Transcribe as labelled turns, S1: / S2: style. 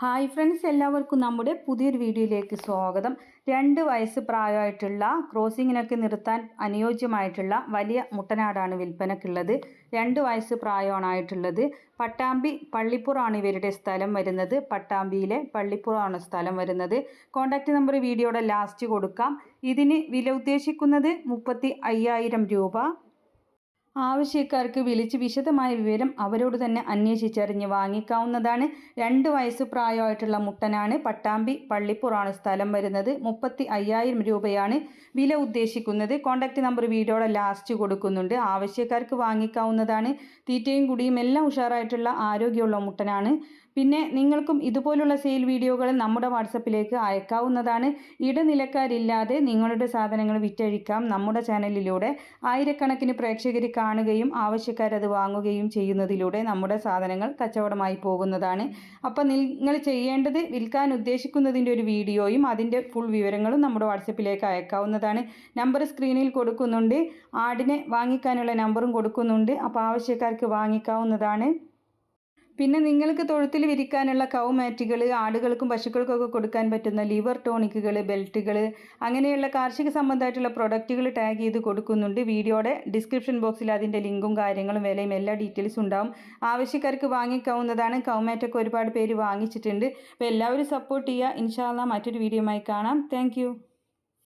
S1: Hi friends എല്ലാവർക്കും നമ്മുടെ പുതിയൊരു വീഡിയോയിലേക്ക് സ്വാഗതം. രണ്ട് വയസ്സ് പ്രായമായിട്ടുള്ള ക്രോസിങ്ങിനൊക്കെ നിർത്താൻ അനുയോജ്യമായിട്ടുള്ള വലിയ മുട്ടനാടാണ് വിൽപ്പനക്കുള്ളത്. രണ്ട് വയസ്സ് പ്രായമാണായിട്ടുള്ളത്. പട്ടാമ്പി പള്ളിപ്പുറാണ് ഇവരുടെ സ്ഥലം വരുന്നത്. പട്ടാമ്പിയിലെ പള്ളിപ്പുറാണ് സ്ഥലം വരുന്നത്. കോൺടാക്റ്റ് നമ്പർ വീഡിയോയുടെ ലാസ്റ്റ് കൊടുക്കാം. ഇതിന് വില ഉദ്ദേശിക്കുന്നത് മുപ്പത്തി രൂപ. ആവശ്യക്കാർക്ക് വിളിച്ച് വിശദമായ വിവരം അവരോട് തന്നെ അന്വേഷിച്ചറിഞ്ഞ് വാങ്ങിക്കാവുന്നതാണ്. രണ്ട് വയസ്സ് പ്രായമായിട്ടുള്ള മുട്ടനാണ് പട്ടാമ്പി പള്ളിപ്പുറാണ് സ്ഥലം വരുന്നത്. മുപ്പത്തി അയ്യായിരം രൂപയാണ് വില ഉദ്ദേശിക്കുന്നത്. കോൺടാക്റ്റ് നമ്പർ വീഡിയോയുടെ ലാസ്റ്റ് കൊടുക്കുന്നുണ്ട്. ആവശ്യക്കാർക്ക് വാങ്ങിക്കാവുന്നതാണ്. തീറ്റയും കുടിയും എല്ലാം ഉഷാറായിട്ടുള്ള ആരോഗ്യമുള്ള മുട്ടനാണ്. പിന്നെ നിങ്ങൾക്കും ഇതുപോലുള്ള സെയിൽ വീഡിയോകൾ നമ്മുടെ വാട്സപ്പിലേക്ക് അയക്കാവുന്നതാണ്. ഇടനിലക്കാരില്ലാതെ നിങ്ങളുടെ സാധനങ്ങൾ വിറ്റഴിക്കാം. നമ്മുടെ ചാനലിലൂടെ ആയിരക്കണക്കിന് പ്രേക്ഷകർ കാണുകയും ആവശ്യക്കാരത് വാങ്ങുകയും ചെയ്യുന്നതിലൂടെ നമ്മുടെ സാധനങ്ങൾ കച്ചവടമായി പോകുന്നതാണ്. അപ്പം നിങ്ങൾ ചെയ്യേണ്ടത് വിൽക്കാൻ ഉദ്ദേശിക്കുന്നതിന്റെ ഒരു വീഡിയോയും അതിന്റെ ഫുൾ വിവരങ്ങളും നമ്മുടെ വാട്സപ്പിലേക്ക് അയക്കാവുന്നതാണ്. നമ്പർ സ്ക്രീനിൽ കൊടുക്കുന്നുണ്ട്. ആടിനെ വാങ്ങിക്കാനുള്ള നമ്പറും കൊടുക്കുന്നുണ്ട്. അപ്പോൾ ആവശ്യക്കാർക്ക് വാങ്ങിക്കാവുന്നതാണ്. പിന്നെ നിങ്ങൾക്ക് തൊഴുത്തിൽ വിരിക്കാനുള്ള കൗമാറ്റുകൾ ആടുകൾക്കും പശുക്കൾക്കൊക്കെ കൊടുക്കാൻ പറ്റുന്ന ലിവർ ടോണിക്കുകൾ ബെൽറ്റുകൾ അങ്ങനെയുള്ള കാർഷിക സംബന്ധമായിട്ടുള്ള പ്രൊഡക്റ്റുകൾ ടാഗ് ചെയ്ത് കൊടുക്കുന്നുണ്ട്. വീഡിയോയുടെ ഡിസ്ക്രിപ്ഷൻ ബോക്സിൽ അതിന്റെ ലിങ്കും കാര്യങ്ങളും വിലയും എല്ലാ ഡീറ്റെയിൽസും ഉണ്ടാവും. ആവശ്യക്കാർക്ക് വാങ്ങിക്കാവുന്നതാണ്. കൗമാറ്റൊക്കെ ഒരുപാട് പേര് വാങ്ങിച്ചിട്ടുണ്ട്. അപ്പോൾ എല്ലാവരും സപ്പോർട്ട് ചെയ്യുക. ഇൻഷാല്ല മറ്റൊരു വീഡിയോയുമായി കാണാം. താങ്ക്